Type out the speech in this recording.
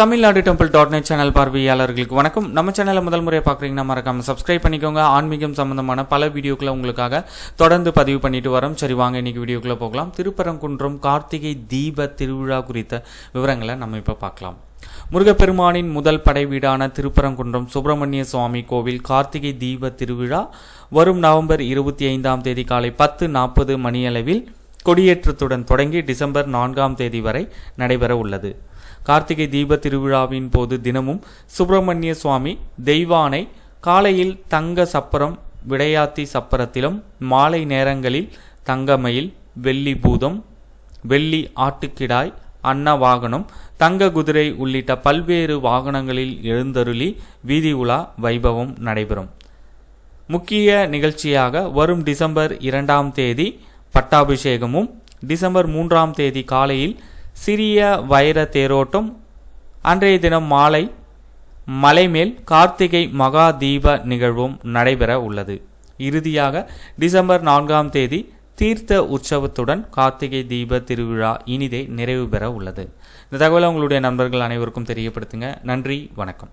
Tamil Nadu temple dot net channel பார்வையாளர்களுக்கு வணக்கம். நம்ம சேனலை முதல் முறையாக பார்க்குறீங்கன்னா மறக்காம சப்ஸ்கிரைப் பண்ணிக்கோங்க. ஆன்மீகம் சம்பந்தமான பல வீடியோக்களை உங்களுக்காக தொடர்ந்து பதிவு பண்ணிட்டு வரோம். சரி வாங்க இன்னைக்கு வீடியோக்குள்ளே போகலாம். திருப்பரங்குன்றம் கார்த்திகை தீப திருவிழா குறித்த விவரங்களை நம்ம இப்போ பார்க்கலாம். முருகப்பெருமானின் முதல் படை வீடான திருப்பரங்குன்றம் சுப்பிரமணிய சுவாமி கோவில் கார்த்திகை தீப திருவிழா வரும் நவம்பர் இருபத்தி ஐந்தாம் தேதி காலை பத்து நாற்பது மணியளவில் கொடியேற்றத்துடன் தொடங்கி டிசம்பர் நான்காம் தேதி வரை நடைபெற உள்ளது. கார்த்திகை தீப திருவிழாவின் போது தினமும் சுப்பிரமணிய சுவாமி தெய்வானை காலையில் தங்க சப்பரம் விடையாத்தி சப்பரத்திலும் மாலை நேரங்களில் தங்கமயில் வெள்ளி பூதம் வெள்ளி ஆட்டுக்கிடாய் அன்ன வாகனம் தங்க குதிரை உள்ளிட்ட பல்வேறு வாகனங்களில் எழுந்தருளி வீதி உலா வைபவம் நடைபெறும். முக்கிய நிகழ்ச்சியாக வரும் டிசம்பர் இரண்டாம் தேதி பட்டாபிஷேகமும் டிசம்பர் மூன்றாம் தேதி காலையில் சிறிய வைர தேரோட்டம் அன்றைய தினம் மாலை மலைமேல் கார்த்திகை மகா தீப நிகழ்வும் நடைபெற உள்ளது. இறுதியாக டிசம்பர் நான்காம் தேதி தீர்த்த உற்சவத்துடன் கார்த்திகை தீப திருவிழா இனிதே நிறைவு பெற உள்ளது. இந்த தகவலை உங்களுடைய நண்பர்கள் அனைவருக்கும் தெரியப்படுத்துங்க. நன்றி வணக்கம்.